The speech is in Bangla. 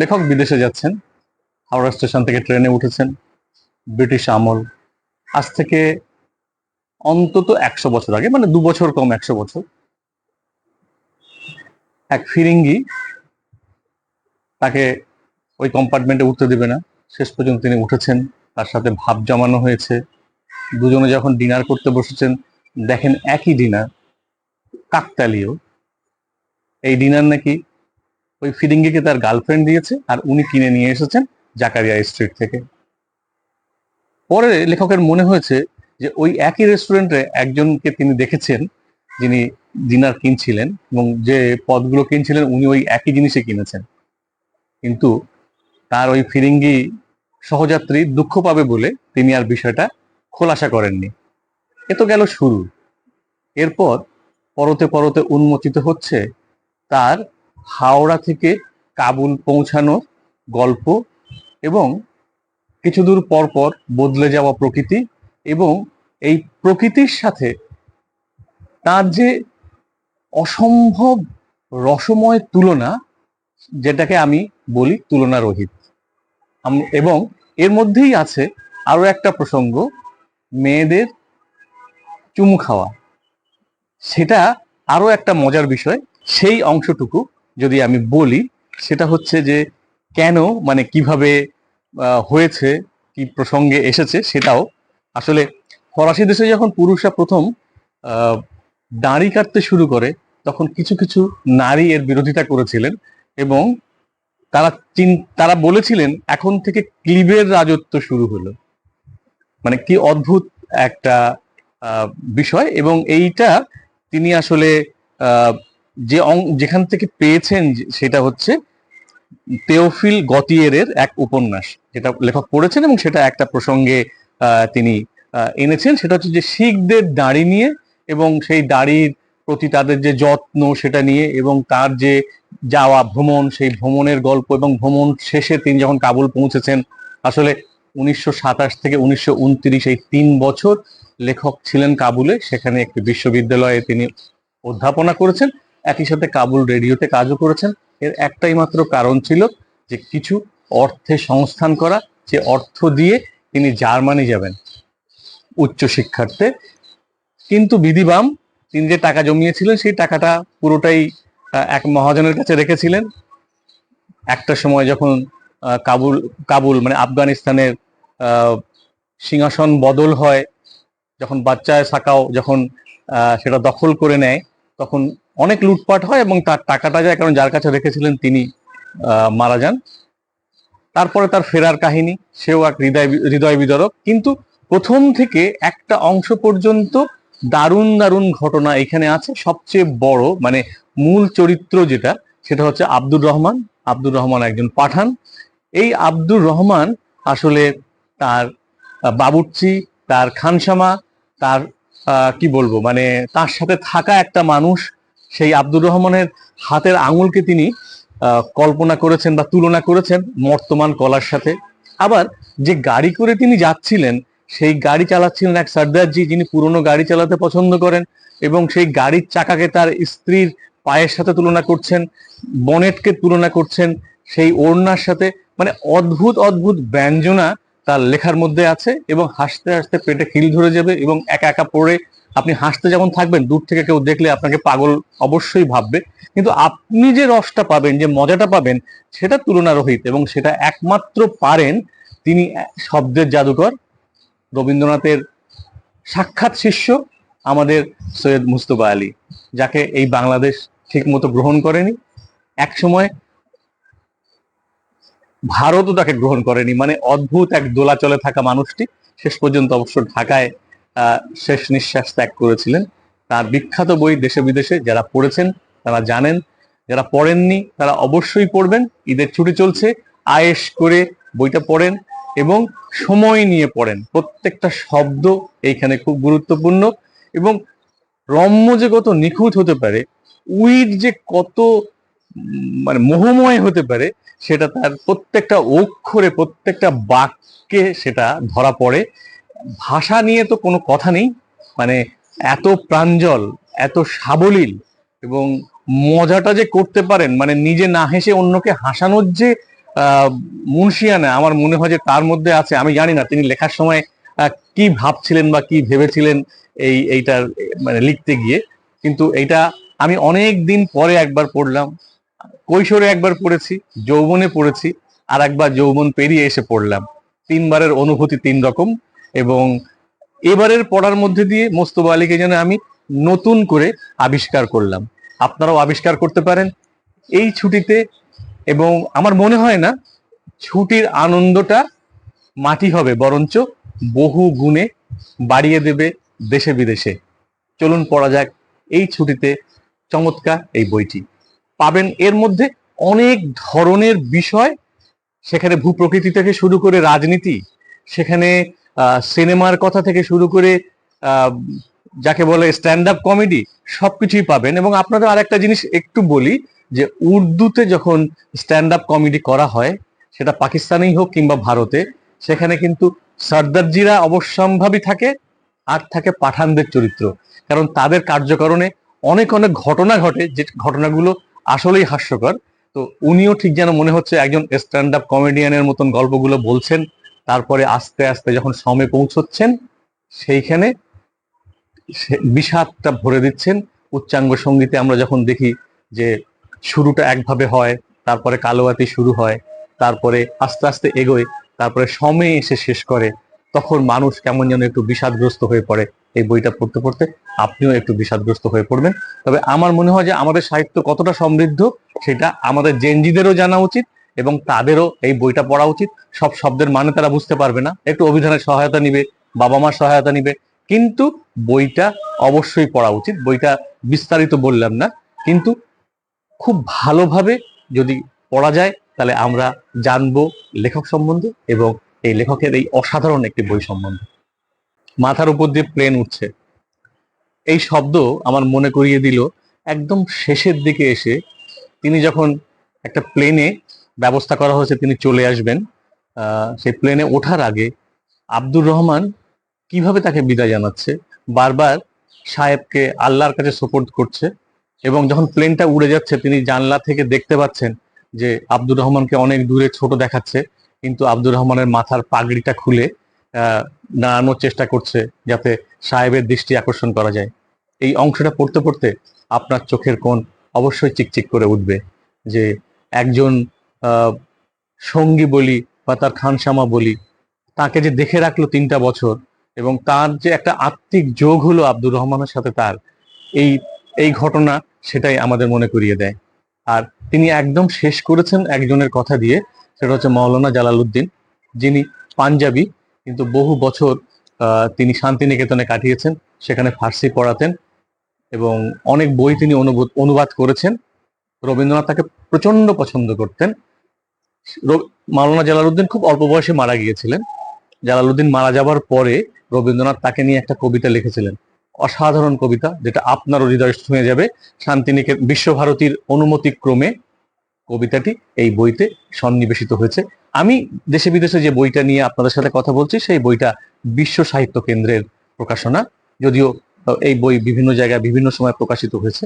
লেখক বিদেশে যাচ্ছেন, হাওড়া স্টেশন থেকে ট্রেনে উঠেছেন, ব্রিটিশ আমল। আজ থেকে অন্তত একশো বছর আগে মানে দু বছর কম, একশো বছর। এক ফিরিঙ্গি তাকে ওই কম্পার্টমেন্টে উঠতে দেবে না। শেষ পর্যন্ত তিনি উঠেছেন, তার সাথে ভাব জমানো হয়েছে। দুজনে যখন ডিনার করতে বসেছেন, দেখেন একই ডিনার কাকতালীয়। এই ডিনার নাকি ওই ফিরিঙ্গিকে তার গার্লফ্রেন্ড দিয়েছে আর উনি কিনে নিয়ে এসেছেন জাকারিয়া স্ট্রিট থেকে। পরে লেখকের মনে হয়েছে যে ওই একই রেস্টুরেন্টে একজনকে তিনি দেখেছেন যিনি ডিনার কিনছিলেন এবং যে পদগুলো কিনছিলেন উনি ওই একই জিনিসে কিনেছেন। কিন্তু তার ওই ফিরিঙ্গি সহযাত্রী দুঃখ পাবে বলে তিনি আর বিষয়টা খোলাসা করেননি। এ তো গেল শুরু। এরপর পরতে পরতে উন্মোচিত হচ্ছে তার হাওড়া থেকে কাবুল পৌঁছানোর গল্প এবং কিছু দূর পর পর বদলে যাওয়া প্রকৃতি এবং এই প্রকৃতির সাথে তার যে অসম্ভব রসময় তুলনা, যেটাকে আমি বলি তুলনা রহিত এবং এর মধ্যেই আছে আরও একটা প্রসঙ্গ, মেয়েদের চুমু খাওয়া। সেটা আরও একটা মজার বিষয়, সেই অংশটুকু যদি আমি বলি, সেটা হচ্ছে যে কেন মানে কীভাবে হয়েছে, কি প্রসঙ্গে এসেছে সেটাও। আসলে ফরাসি দেশে যখন পুরুষরা প্রথম দাড়ি কাটতে শুরু করে, তখন কিছু কিছু নারী এর বিরোধিতা করেছিলেন এবং তারা চিন- তারা বলেছিলেন, এখন থেকে ক্লিবের রাজত্ব শুরু হলো। মানে কি অদ্ভুত একটা বিষয় এবং এইটা তিনি আসলে যে যেখান থেকে পেয়েছেন সেটা হচ্ছে তেওফিল গতিয়েরের এক উপন্যাস, যেটা লেখক পড়েছেন এবং সেটা একটা প্রসঙ্গে তিনি এনেছেন। সেটা হচ্ছে যে শিখদের দাড়ি নিয়ে এবং সেই দাড়ির প্রতি তাদের যে যত্ন সেটা নিয়ে এবং তার যে যাওয়া ভ্রমণ, সেই ভ্রমণের গল্প এবং ভ্রমণ শেষে তিনি যখন কাবুল পৌঁছেছেন, আসলে উনিশশো সাতাশ থেকে উনিশশো উনত্রিশ এই তিন বছর লেখক ছিলেন কাবুলে। সেখানে একটি বিশ্ববিদ্যালয়ে তিনি অধ্যাপনা করেছেন। একই সাথে কাবুল রেডিওতে কাজও করেছেন। এর একটাই মাত্র কারণ ছিল যে কিছু অর্থে সংস্থান করা, যে অর্থ দিয়ে তিনি জার্মানি যাবেন উচ্চ শিক্ষার্থে। কিন্তু বিধিবাম তিনি যে টাকা জমিয়েছিলেন, সেই টাকাটা পুরোটাই এক মহাজনের কাছে রেখেছিলেন। একটা সময় যখন কাবুল কাবুল মানে আফগানিস্তানের সিংহাসন বদল হয়, যখন বাচ্চায় সাকাও যখন সেটা দখল করে নেয়, তখন অনেক লুটপাট হয় এবং তার টাকাটা যায়, কারণ যার কাছে রেখেছিলেন তিনি মারা যান। তারপরে তার ফেরার কাহিনী, সেও এক হৃদয় হৃদয় বিদরক। কিন্তু প্রথম থেকে একটা অংশ পর্যন্ত দারুণ দারুণ ঘটনা এখানে আছে। সবচেয়ে বড় মানে মূল চরিত্র যেটা, সেটা হচ্ছে আব্দুর রহমান। আব্দুর রহমান একজন পাঠান। এই আব্দুর রহমান আসলে তার বাবুর্চি, তার খানসামা, তার কি বলব মানে তার সাথে থাকা একটা মানুষ সেই আব্দুর রহমানের হাতের আঙুলকে তিনি কল্পনা করেছেন বা তুলনা করেছেন বর্তমান কলার সাথে। আবার যে গাড়ি করে তিনি যাচ্ছিলেন, সেই গাড়ি চালাচ্ছিলেন এক সর্দারজি যিনি পুরনো গাড়ি চালাতে পছন্দ করেন এবং সেই গাড়ির চাকাকে তার স্ত্রীর পায়ের সাথে তুলনা করছেন, বনেটকে তুলনা করছেন, সেই ওড়নার সাথে। মানে অদ্ভুত অদ্ভুত ব্যঞ্জনা তার লেখার মধ্যে আছে এবং হাসতে হাসতে পেটে খিল ধরে যাবে এবং একা একা পড়ে আপনি হাসতে যেমন থাকবেন, দূর থেকে কেউ দেখলে আপনাকে পাগল অবশ্যই ভাববে। কিন্তু আপনি যে রসটা পাবেন, যে মজাটা পাবেন, সেটা তুলনা রহিত এবং সেটা একমাত্র পারেন তিনি শব্দের জাদুকর রবীন্দ্রনাথের সাক্ষাৎ শিষ্য আমাদের সৈয়দ মুস্তফা আলী, যাকে এই বাংলাদেশ ঠিক মতো গ্রহণ করেনি। এক সময় ভারতও তাকে গ্রহণ করেনি। মানে অদ্ভুত এক দোলাচলে থাকা মানুষটি শেষ পর্যন্ত অবশ্য ঢাকায় শেষ নিঃশ্বাস ত্যাগ করেছিলেন। তার বিখ্যাত বই দেশে বিদেশে যারা পড়েছেন, তারা জানেন। যারা পড়েননি, তারা অবশ্যই পড়বেন। ঈদের ছুটি চলছে, আয়েশ করে বইটা পড়েন এবং সময় নিয়ে পড়েন। প্রত্যেকটা শব্দ এইখানে খুব গুরুত্বপূর্ণ এবং রম্য যে কত নিখুঁত হতে পারে উইড যে কত মানে মোহময় হতে পারে সেটা তার প্রত্যেকটা অক্ষরে, প্রত্যেকটা বাক্যে সেটা ধরা পড়ে। ভাষা নিয়ে তো কোনো কথা নেই। মানে এত প্রাঞ্জল, এত সাবলীল এবং মজাটা যে করতে পারেন মানে নিজে না হেসে অন্যকে হাসানোর যে মুন্সিয়ানা আমার মনে হয় যে তার মধ্যে আছে। আমি জানি না তিনি লেখার সময় কি ভাবছিলেন বা কি ভেবেছিলেন এই, এইটার মানে লিখতে গিয়ে। কিন্তু এইটা আমি অনেক দিন পরে একবার পড়লাম। কৈশোরে একবার পড়েছি, যৌবনে পড়েছি, আর একবার যৌবন পেরিয়ে এসে পড়লাম। তিনবারের অনুভূতি তিন রকম এবং এবারের পড়ার মধ্যে দিয়ে মোস্তফা আলীকে যেন আমি নতুন করে আবিষ্কার করলাম। আপনারাও আবিষ্কার করতে পারেন এই ছুটিতে এবং আমার মনে হয় না, ছুটির আনন্দটা মাটি হবে, বরঞ্চ বহু গুণে বাড়িয়ে দেবে দেশে বিদেশে। চলুন পড়া যাক এই ছুটিতে চমৎকার এই বইটি। পাবেন। এর মধ্যে অনেক ধরনের বিষয়। সেখানে ভূপ্রকৃতি থেকে শুরু করে রাজনীতি, সেখানে সিনেমার কথা থেকে শুরু করে যাকে বলে স্ট্যান্ড আপ কমেডি সবকিছুই পাবেন। এবং আপনাদের আরেকটা জিনিস একটু বলি, যে উর্দুতে যখন স্ট্যান্ড আপ কমেডি করা হয়, সেটা পাকিস্তানেই হোক কিংবা ভারতে, সেখানে কিন্তু সর্দারজিরা অবশ্যম্ভাবী থাকে, আর থাকে পাঠানদের চরিত্র। কারণ তাদের কার্যকরণে অনেক অনেক ঘটনা ঘটে, যে ঘটনাগুলো আসলেই হাস্যকর। তো উনিও ঠিক যেন মনে হচ্ছে একজন স্ট্যান্ড আপ কমেডিয়ানের মতন গল্পগুলো বলছেন, তারপরে আস্তে আস্তে যখন সমে পৌঁছচ্ছেন, সেইখানে বিষাদটা ভরে দিচ্ছেন। উচ্চাঙ্গ সঙ্গীতে আমরা যখন দেখি যে শুরুটা একভাবে হয়, তারপরে কালোয়াতি শুরু হয়, তারপরে আস্তে আস্তে এগোয়, তারপরে সমে এসে শেষ করে তখন মানুষ কেমন যেন একটু বিষাদগ্রস্ত হয়ে পড়ে এই বইটা পড়তে পড়তে। আপনিও একটু বিষাদগ্রস্ত হয়ে পড়বেন। তবে আমার মনে হয় যে আমাদের সাহিত্য কতটা সমৃদ্ধ, সেটা আমাদের জেনজিদেরও জানা উচিত এবং তাদেরও এই বইটা পড়া উচিত। সব শব্দের মানে তারা বুঝতে পারবে না। একটু অভিধানের সহায়তা নিবে, বাবা মার সহায়তা নিবে। কিন্তু বইটা অবশ্যই পড়া উচিত। বইটা বিস্তারিত বললাম না। কিন্তু খুব ভালোভাবে যদি পড়া যায়, তাহলে আমরা জানব লেখক সম্বন্ধে এবং এই লেখকের এই অসাধারণ একটি বই সম্বন্ধে মাথার উপর দিয়ে প্লেন উঠছে। এই শব্দ আমার মনে করিয়ে দিল, একদম শেষের দিকে এসে তিনি যখন একটা প্লেনে ব্যবস্থা করা হয়েছে, তিনি চলে আসবেন সেই প্লেনে ওঠার আগে আব্দুর রহমান কীভাবে তাকে বিদায় জানাচ্ছে, বারবার সাহেবকে আল্লাহর কাছে সোপোর্ট করছে এবং যখন প্লেনটা উড়ে যাচ্ছে, তিনি জানলা থেকে দেখতে পাচ্ছেন যে আব্দুর রহমানকে অনেক দূরে ছোট দেখাচ্ছে। কিন্তু আব্দুর রহমানের মাথার পাগড়িটা খুলে নাড়ানোর চেষ্টা করছে যাতে সাহেবের দৃষ্টি আকর্ষণ করা যায়। এই অংশটা পড়তে পড়তে আপনার চোখের কোণ অবশ্যই চিকচিক করে উঠবে যে একজন সঙ্গী বলি বা তার খানসামা বলি, তাকে যে দেখে রাখল তিনটা বছর এবং তার যে একটা আত্মিক যোগ হলো আব্দুর রহমানের সাথে তার, এই এই ঘটনা সেটাই আমাদের মনে করিয়ে দেয়। আর তিনি একদম শেষ করেছেন একজনের কথা দিয়ে সেটা হচ্ছে মৌলানা জালালউদ্দিন, যিনি পাঞ্জাবি কিন্তু বহু বছর তিনি শান্তিনিকেতনে কাটিয়েছেন, সেখানে ফার্সি পড়াতেন এবং অনেক বই তিনি অনুবাদ- করেছেন। রবীন্দ্রনাথ তাকে প্রচণ্ড পছন্দ করতেন। মাওলানা জালালউদ্দিন খুব অল্প বয়সে মারা গিয়েছিলেন। জালালউদ্দিন মারা যাবার পরে রবীন্দ্রনাথ তাকে নিয়ে একটা কবিতা লিখেছিলেন। অসাধারণ কবিতা, যেটা আপনারও হৃদয় ছুঁয়ে যাবে। শান্তিনিকেতন, বিশ্বভারতীর অনুমতি ক্রমে কবিতাটি এই বইতে সন্নিবেশিত হয়েছে। আমি দেশে বিদেশে যে বইটা নিয়ে আপনাদের সাথে কথা বলছি, সেই বইটা বিশ্ব সাহিত্য কেন্দ্রের প্রকাশনা। যদিও এই বই বিভিন্ন জায়গায় বিভিন্ন সময় প্রকাশিত হয়েছে।